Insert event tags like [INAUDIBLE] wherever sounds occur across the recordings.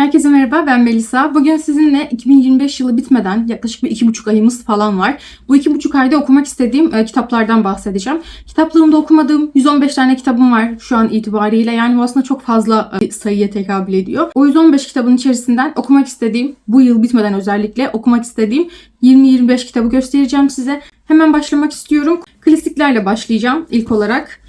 Herkese merhaba ben Melisa. Bugün sizinle 2025 yılı bitmeden yaklaşık bir iki buçuk ayımız falan var. Bu iki buçuk ayda okumak istediğim e, kitaplardan bahsedeceğim. Kitaplığımda okumadığım 115 tane kitabım var şu an itibariyle. Yani bu aslında çok fazla e, sayıya tekabül ediyor. O 115 kitabın içerisinden okumak istediğim, bu yıl bitmeden özellikle okumak istediğim 20-25 kitabı göstereceğim size. Hemen başlamak istiyorum. Klasiklerle başlayacağım ilk olarak.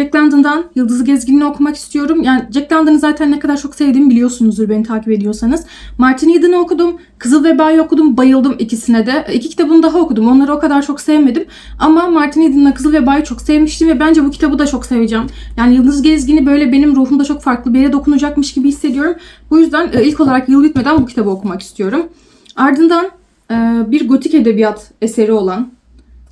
Jack London'dan Yıldızı Gezginini okumak istiyorum. Yani Jack London'ı zaten ne kadar çok sevdiğimi biliyorsunuzdur beni takip ediyorsanız. Martin Eden'ı okudum. Kızıl Veba'yı okudum. Bayıldım ikisine de. İki kitabını daha okudum. Onları o kadar çok sevmedim. Ama Martin Eden'la Kızıl Veba'yı çok sevmiştim ve bence bu kitabı da çok seveceğim. Yani Yıldız Gezgini böyle benim ruhumda çok farklı bir yere dokunacakmış gibi hissediyorum. Bu yüzden e, ilk olarak yıl bitmeden bu kitabı okumak istiyorum. Ardından e, bir gotik edebiyat eseri olan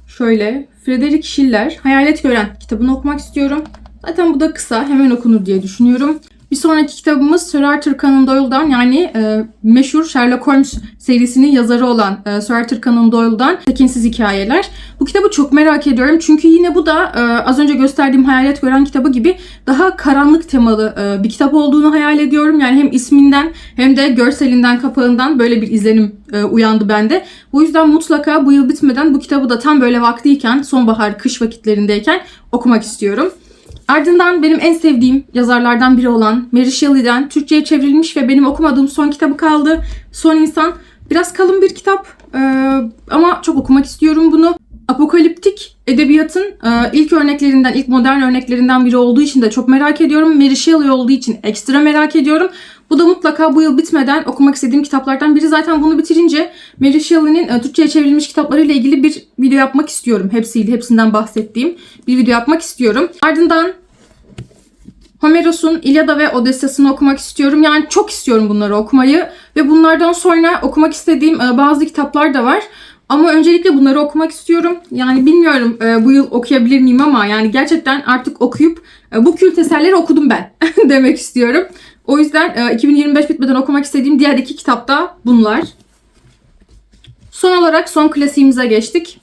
Şöyle Frederick Schiller Hayalet Gören kitabını okumak istiyorum. Zaten bu da kısa hemen okunur diye düşünüyorum. Bir sonraki kitabımız Sir Arthur Conan Doyle'dan yani e, meşhur Sherlock Holmes serisinin yazarı olan e, Sir Arthur Conan Doyle'dan Tekinsiz Hikayeler. Bu kitabı çok merak ediyorum çünkü yine bu da e, az önce gösterdiğim Hayalet Gören kitabı gibi daha karanlık temalı e, bir kitap olduğunu hayal ediyorum. Yani hem isminden hem de görselinden, kapağından böyle bir izlenim e, uyandı bende. Bu yüzden mutlaka bu yıl bitmeden bu kitabı da tam böyle vaktiyken, sonbahar, kış vakitlerindeyken okumak istiyorum. Ardından benim en sevdiğim yazarlardan biri olan Mary Shelley'den Türkçe'ye çevrilmiş ve benim okumadığım son kitabı kaldı. Son İnsan. Biraz kalın bir kitap ee, ama çok okumak istiyorum bunu. Apokaliptik edebiyatın e, ilk örneklerinden, ilk modern örneklerinden biri olduğu için de çok merak ediyorum. Mary Shelley olduğu için ekstra merak ediyorum. Bu da mutlaka bu yıl bitmeden okumak istediğim kitaplardan biri. Zaten bunu bitirince Mary Shelley'nin e, Türkçe'ye çevrilmiş kitaplarıyla ilgili bir video yapmak istiyorum. Hepsiyle, hepsinden bahsettiğim bir video yapmak istiyorum. Ardından Homeros'un İlyada ve Odysseya'sını okumak istiyorum. Yani çok istiyorum bunları okumayı. Ve bunlardan sonra okumak istediğim e, bazı kitaplar da var. Ama öncelikle bunları okumak istiyorum. Yani bilmiyorum e, bu yıl okuyabilir miyim ama yani gerçekten artık okuyup e, bu kült eserleri okudum ben [LAUGHS] demek istiyorum. O yüzden e, 2025 bitmeden okumak istediğim diğer iki kitap da bunlar. Son olarak son klasiğimize geçtik.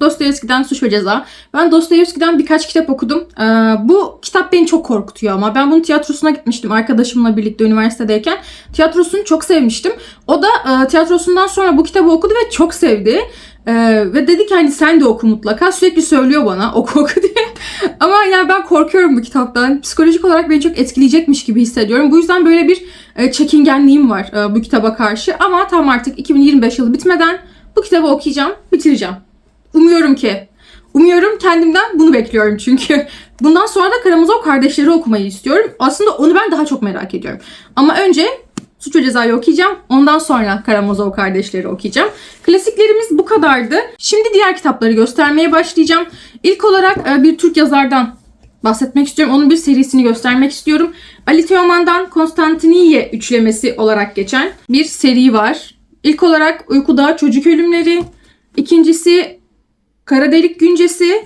Dostoyevski'den Suç ve Ceza. Ben Dostoyevski'den birkaç kitap okudum. Ee, bu kitap beni çok korkutuyor ama. Ben bunun tiyatrosuna gitmiştim arkadaşımla birlikte üniversitedeyken. Tiyatrosunu çok sevmiştim. O da e, tiyatrosundan sonra bu kitabı okudu ve çok sevdi. Ee, ve dedi ki hani sen de oku mutlaka. Sürekli söylüyor bana [LAUGHS] oku oku diye. Ama yani ben korkuyorum bu kitaptan. Psikolojik olarak beni çok etkileyecekmiş gibi hissediyorum. Bu yüzden böyle bir e, çekingenliğim var e, bu kitaba karşı. Ama tam artık 2025 yılı bitmeden bu kitabı okuyacağım, bitireceğim. Umuyorum ki. Umuyorum kendimden bunu bekliyorum çünkü. [LAUGHS] Bundan sonra da Karamazov kardeşleri okumayı istiyorum. Aslında onu ben daha çok merak ediyorum. Ama önce Suç ve Ceza'yı okuyacağım. Ondan sonra Karamazov kardeşleri okuyacağım. Klasiklerimiz bu kadardı. Şimdi diğer kitapları göstermeye başlayacağım. İlk olarak e, bir Türk yazardan bahsetmek istiyorum. Onun bir serisini göstermek istiyorum. Ali Teoman'dan Konstantiniye üçlemesi olarak geçen bir seri var. İlk olarak Uykuda Çocuk Ölümleri. İkincisi Kara Delik Güncesi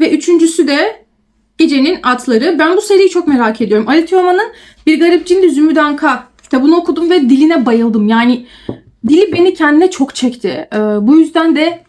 ve üçüncüsü de Gecenin Atları. Ben bu seriyi çok merak ediyorum. Ali Teoman'ın Bir Garip Cindi Zümrüdanka kitabını okudum ve diline bayıldım. Yani dili beni kendine çok çekti. Ee, bu yüzden de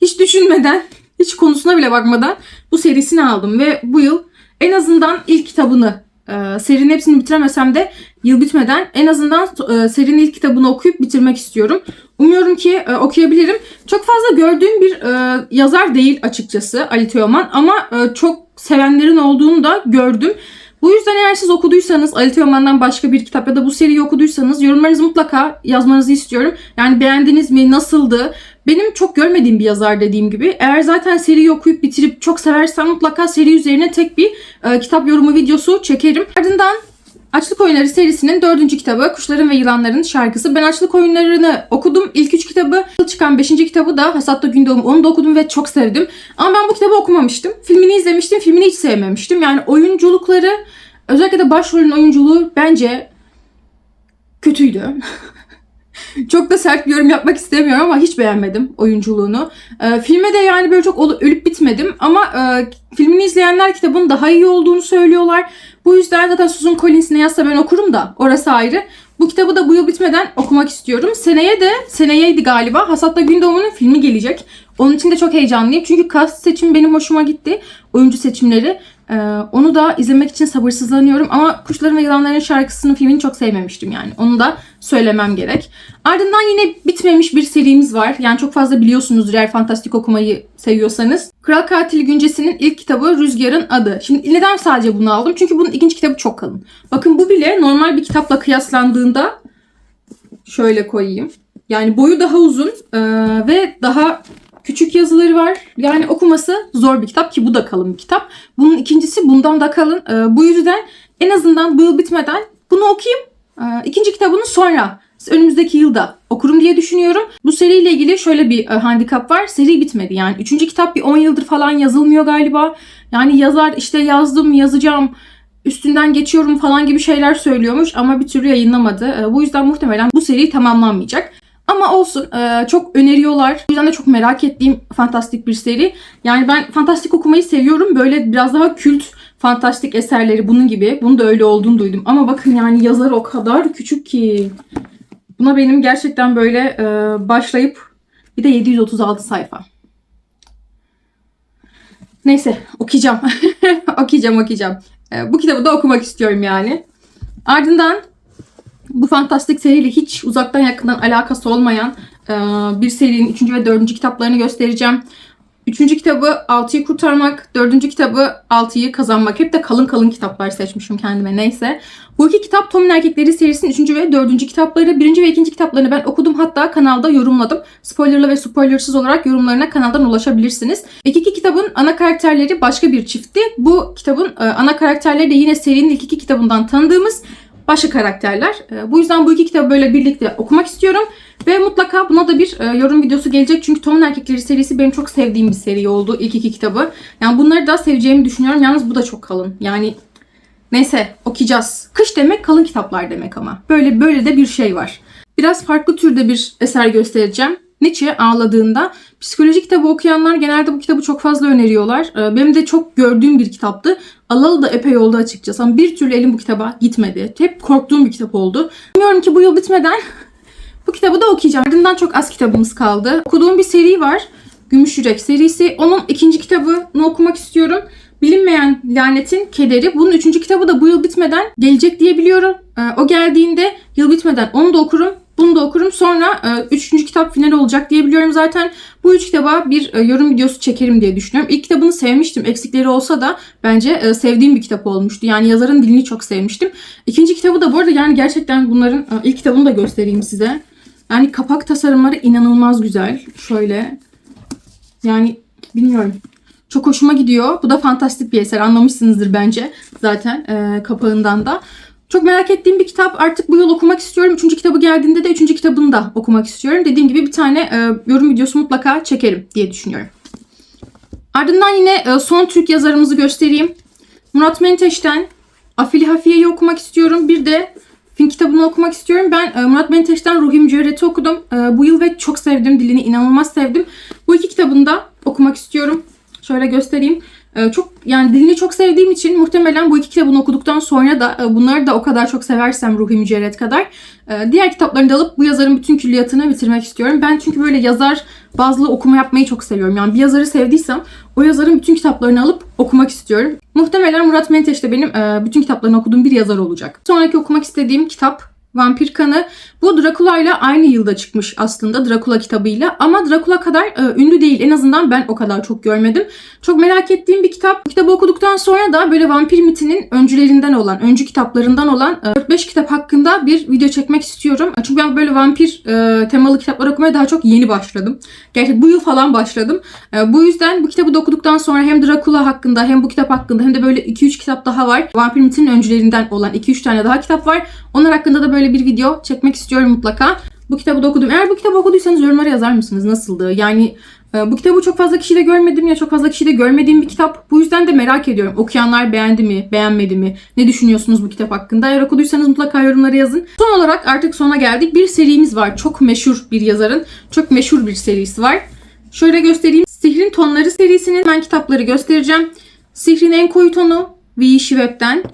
hiç düşünmeden, hiç konusuna bile bakmadan bu serisini aldım ve bu yıl en azından ilk kitabını e, serinin hepsini bitiremesem de yıl bitmeden en azından e, serinin ilk kitabını okuyup bitirmek istiyorum. Umuyorum ki e, okuyabilirim. Çok fazla gördüğüm bir e, yazar değil açıkçası Ali Teoman ama e, çok sevenlerin olduğunu da gördüm. Bu yüzden eğer siz okuduysanız Ali Teoman'dan başka bir kitap ya da bu seriyi okuduysanız yorumlarınızı mutlaka yazmanızı istiyorum. Yani beğendiniz mi? Nasıldı? Benim çok görmediğim bir yazar dediğim gibi. Eğer zaten seriyi okuyup bitirip çok seversen mutlaka seri üzerine tek bir e, kitap yorumu videosu çekerim. Ardından Açlık Oyunları serisinin dördüncü kitabı Kuşların ve Yılanların Şarkısı. Ben Açlık Oyunları'nı okudum. İlk üç kitabı çıkan beşinci kitabı da Hasatta Gündoğum. Onu da okudum ve çok sevdim. Ama ben bu kitabı okumamıştım. Filmini izlemiştim. Filmini hiç sevmemiştim. Yani oyunculukları özellikle de başrolün oyunculuğu bence kötüydü. [LAUGHS] çok da sert bir yorum yapmak istemiyorum ama hiç beğenmedim oyunculuğunu. E, filme de yani böyle çok ölüp bitmedim ama e, filmini izleyenler kitabın daha iyi olduğunu söylüyorlar. Bu yüzden zaten Susan Collins ne yazsa ben okurum da orası ayrı. Bu kitabı da bu yıl bitmeden okumak istiyorum. Seneye de, seneyeydi galiba Hasatta Gündoğum'un filmi gelecek. Onun için de çok heyecanlıyım. Çünkü cast seçimi benim hoşuma gitti. Oyuncu seçimleri. Ee, onu da izlemek için sabırsızlanıyorum ama Kuşların ve Yılanların şarkısının filmini çok sevmemiştim yani. Onu da söylemem gerek. Ardından yine bitmemiş bir serimiz var. Yani çok fazla biliyorsunuzdur eğer fantastik okumayı seviyorsanız. Kral Katili Güncesi'nin ilk kitabı Rüzgar'ın Adı. Şimdi neden sadece bunu aldım? Çünkü bunun ikinci kitabı çok kalın. Bakın bu bile normal bir kitapla kıyaslandığında şöyle koyayım. Yani boyu daha uzun ee, ve daha küçük yazıları var. Yani okuması zor bir kitap ki bu da kalın bir kitap. Bunun ikincisi bundan da kalın. Ee, bu yüzden en azından bu yıl bitmeden bunu okuyayım. Ee, ikinci kitabını sonra önümüzdeki yılda okurum diye düşünüyorum. Bu seriyle ilgili şöyle bir e, handikap var. Seri bitmedi. Yani üçüncü kitap bir 10 yıldır falan yazılmıyor galiba. Yani yazar işte yazdım yazacağım üstünden geçiyorum falan gibi şeyler söylüyormuş ama bir türlü yayınlamadı. Ee, bu yüzden muhtemelen bu seri tamamlanmayacak. Ama olsun e, çok öneriyorlar. O yüzden de çok merak ettiğim fantastik bir seri. Yani ben fantastik okumayı seviyorum. Böyle biraz daha kült fantastik eserleri bunun gibi. Bunun da öyle olduğunu duydum. Ama bakın yani yazar o kadar küçük ki. Buna benim gerçekten böyle e, başlayıp bir de 736 sayfa. Neyse okuyacağım. [LAUGHS] okuyacağım okuyacağım. E, bu kitabı da okumak istiyorum yani. Ardından bu fantastik seriyle hiç uzaktan yakından alakası olmayan e, bir serinin 3. ve 4. kitaplarını göstereceğim. Üçüncü kitabı 6'yı kurtarmak, dördüncü kitabı 6'yı kazanmak. Hep de kalın kalın kitaplar seçmişim kendime neyse. Bu iki kitap Tom'un Erkekleri serisinin üçüncü ve dördüncü kitapları. Birinci ve ikinci kitaplarını ben okudum hatta kanalda yorumladım. Spoilerlı ve spoilersız olarak yorumlarına kanaldan ulaşabilirsiniz. İki iki kitabın ana karakterleri başka bir çiftti. Bu kitabın e, ana karakterleri de yine serinin ilk iki kitabından tanıdığımız başka karakterler. E, bu yüzden bu iki kitabı böyle birlikte okumak istiyorum. Ve mutlaka buna da bir e, yorum videosu gelecek. Çünkü Tom'un Erkekleri serisi benim çok sevdiğim bir seri oldu. ilk iki kitabı. Yani bunları da seveceğimi düşünüyorum. Yalnız bu da çok kalın. Yani neyse okuyacağız. Kış demek kalın kitaplar demek ama. Böyle böyle de bir şey var. Biraz farklı türde bir eser göstereceğim. Nietzsche ağladığında psikoloji kitabı okuyanlar genelde bu kitabı çok fazla öneriyorlar. Ee, Benim de çok gördüğüm bir kitaptı. Alalı da epey oldu açıkçası ama bir türlü elim bu kitaba gitmedi. Hep korktuğum bir kitap oldu. Bilmiyorum ki bu yıl bitmeden [LAUGHS] bu kitabı da okuyacağım. Ardından çok az kitabımız kaldı. Okuduğum bir seri var. Gümüş Yürek serisi. Onun ikinci kitabını okumak istiyorum. Bilinmeyen Lanetin Kederi. Bunun üçüncü kitabı da bu yıl bitmeden gelecek diye biliyorum. Ee, o geldiğinde yıl bitmeden onu da okurum. Bunu da okurum. Sonra e, üçüncü kitap finali olacak diye biliyorum zaten. Bu üç kitaba bir e, yorum videosu çekerim diye düşünüyorum. İlk kitabını sevmiştim. Eksikleri olsa da bence e, sevdiğim bir kitap olmuştu. Yani yazarın dilini çok sevmiştim. İkinci kitabı da bu arada yani gerçekten bunların e, ilk kitabını da göstereyim size. Yani kapak tasarımları inanılmaz güzel. Şöyle. Yani bilmiyorum. Çok hoşuma gidiyor. Bu da fantastik bir eser. Anlamışsınızdır bence zaten e, kapağından da. Çok merak ettiğim bir kitap. Artık bu yıl okumak istiyorum. Üçüncü kitabı geldiğinde de üçüncü kitabını da okumak istiyorum. Dediğim gibi bir tane e, yorum videosu mutlaka çekerim diye düşünüyorum. Ardından yine e, son Türk yazarımızı göstereyim. Murat Menteş'ten Afili Hafiye'yi okumak istiyorum. Bir de Film kitabını okumak istiyorum. Ben e, Murat Menteş'ten Ruhi Mücevhereti okudum. E, bu yıl ve çok sevdim. Dilini inanılmaz sevdim. Bu iki kitabını da okumak istiyorum. Şöyle göstereyim. E, çok yani dilini çok sevdiğim için muhtemelen bu iki kitabını okuduktan sonra da e, bunları da o kadar çok seversem Ruhi Mücevheret kadar e, diğer kitaplarını da alıp bu yazarın bütün külliyatını bitirmek istiyorum. Ben çünkü böyle yazar bazlı okuma yapmayı çok seviyorum. Yani bir yazarı sevdiysem o yazarın bütün kitaplarını alıp okumak istiyorum. Muhtemelen Murat Menteş de benim e, bütün kitaplarını okuduğum bir yazar olacak. Sonraki okumak istediğim kitap Vampir Kanı. Bu Dracula ile aynı yılda çıkmış aslında Dracula kitabıyla ama Dracula kadar e, ünlü değil. En azından ben o kadar çok görmedim. Çok merak ettiğim bir kitap. Bu kitabı okuduktan sonra da böyle vampir mitinin öncülerinden olan, öncü kitaplarından olan e, 4-5 kitap hakkında bir video çekmek istiyorum. Çünkü ben böyle vampir e, temalı kitaplar okumaya daha çok yeni başladım. Gerçi bu yıl falan başladım. E, bu yüzden bu kitabı da okuduktan sonra hem Dracula hakkında hem bu kitap hakkında hem de böyle 2-3 kitap daha var. Vampir mitinin öncülerinden olan 2-3 tane daha kitap var. Onlar hakkında da böyle bir video çekmek istiyorum mutlaka. Bu kitabı da okudum. Eğer bu kitabı okuduysanız yorumlara yazar mısınız? Nasıldı? Yani e, bu kitabı çok fazla kişide görmedim ya çok fazla kişide görmediğim bir kitap. Bu yüzden de merak ediyorum. Okuyanlar beğendi mi? Beğenmedi mi? Ne düşünüyorsunuz bu kitap hakkında? Eğer okuduysanız mutlaka yorumlara yazın. Son olarak artık sona geldik. Bir serimiz var. Çok meşhur bir yazarın. Çok meşhur bir serisi var. Şöyle göstereyim. Sihrin Tonları serisinin ben kitapları göstereceğim. Sihrin en koyu tonu V. Şivep'ten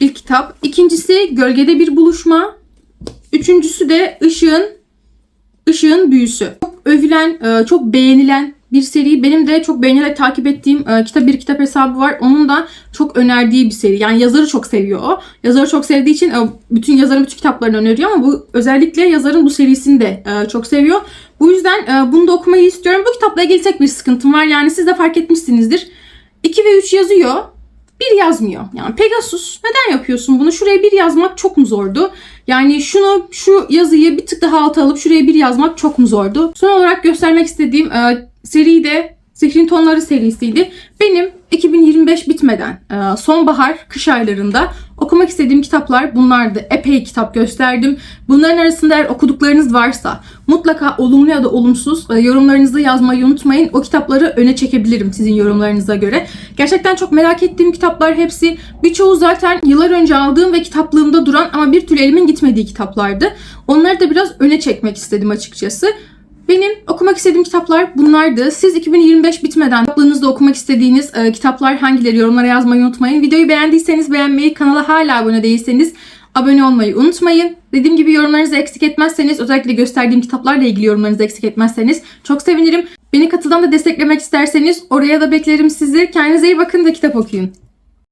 ilk kitap. İkincisi Gölgede Bir Buluşma. Üçüncüsü de Işığın Işığın Büyüsü. Çok övülen, e, çok beğenilen bir seri. Benim de çok beğenerek takip ettiğim e, kitap bir kitap hesabı var. Onun da çok önerdiği bir seri. Yani yazarı çok seviyor o. Yazarı çok sevdiği için e, bütün yazarın bütün kitaplarını öneriyor ama bu özellikle yazarın bu serisini de çok seviyor. Bu yüzden bunu da okumayı istiyorum. Bu kitapla ilgili tek bir sıkıntım var. Yani siz de fark etmişsinizdir. 2 ve 3 yazıyor. Bir yazmıyor. Yani Pegasus neden yapıyorsun bunu? Şuraya bir yazmak çok mu zordu? Yani şunu şu yazıyı bir tık daha alta alıp şuraya bir yazmak çok mu zordu? Son olarak göstermek istediğim e, seri de Zehrin Tonları serisiydi. Benim 2025 bitmeden e, sonbahar, kış aylarında okumak istediğim kitaplar bunlardı. Epey kitap gösterdim. Bunların arasında eğer okuduklarınız varsa mutlaka olumlu ya da olumsuz e, yorumlarınızı yazmayı unutmayın. O kitapları öne çekebilirim sizin yorumlarınıza göre. Gerçekten çok merak ettiğim kitaplar hepsi. Birçoğu zaten yıllar önce aldığım ve kitaplığımda duran ama bir türlü elimin gitmediği kitaplardı. Onları da biraz öne çekmek istedim açıkçası. Benim okumak istediğim kitaplar bunlardı. Siz 2025 bitmeden kitaplığınızda okumak istediğiniz e, kitaplar hangileri yorumlara yazmayı unutmayın. Videoyu beğendiyseniz beğenmeyi, kanala hala abone değilseniz abone olmayı unutmayın. Dediğim gibi yorumlarınızı eksik etmezseniz, özellikle gösterdiğim kitaplarla ilgili yorumlarınızı eksik etmezseniz çok sevinirim. Beni katıldan da desteklemek isterseniz oraya da beklerim sizi. Kendinize iyi bakın ve kitap okuyun.